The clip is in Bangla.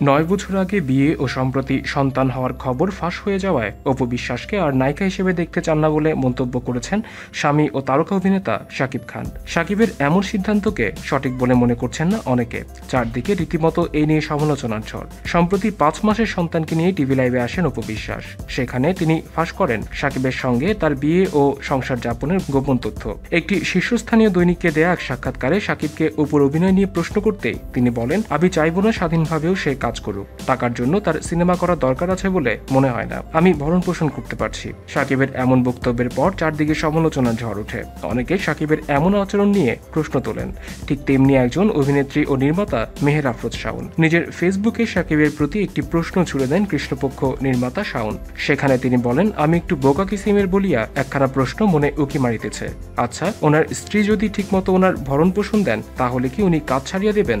নয় বছর আগে বিয়ে ও সম্প্রতি সন্তান হওয়ার খবর ফাঁস হয়ে যাওয়ায় অপু বিশ্বাসকে আর নায়িকা হিসেবে দেখতে চান না বলে মন্তব্য করেছেন স্বামী ও তারকা অভিনেতা শাকিব খান। শাকিবের এমন সিদ্ধান্তকে সঠিক বলে মনে করছেন না অনেকে। চারদিকে রীতিমতো এই নিয়ে সমালোচনার ঝড়। সম্প্রতি পাঁচ মাসের সন্তানকে নিয়ে টিভি লাইভে আসেন অপু বিশ্বাস। সেখানে তিনি ফাঁস করেন শাকিবের সঙ্গে তার বিয়ে ও সংসার যাপনের গোপন তথ্য। একটি শীর্ষস্থানীয় দৈনিককে দেয়া এক সাক্ষাৎকারে শাকিবকে উপর অভিনয় নিয়ে প্রশ্ন করতে তিনি বলেন, আমি চাইব না স্বাধীনভাবেও সে কাজ করুক। টাকার জন্য তার সিনেমা করার দরকার আছে বলে মনে হয় না। আমি ভরণ পোষণ করতে পারছি। সাকিবের এমন বক্তব্যের পর চারদিকে সমালোচনার ঝড় ওঠে। অনেকে সাকিবের এমন আচরণ নিয়ে প্রশ্ন তোলেন। ঠিক তেমনি একজন অভিনেত্রী ও নির্মাতা মেহের আফরোজ শাওন। নিজের ফেসবুকে সাকিবের প্রতি একটি প্রশ্ন ছুড়ে দেন কৃষ্ণপক্ষ নির্মাতা শাওন। সেখানে তিনি বলেন, আমি একটু বোকা কিসিমের বলিয়া একখানা প্রশ্ন মনে উকি মারিতেছে। আচ্ছা ওনার স্ত্রী যদি ঠিকমতো ওনার ভরণ পোষণ দেন, তাহলে কি উনি কাজ ছাড়িয়ে দেবেন?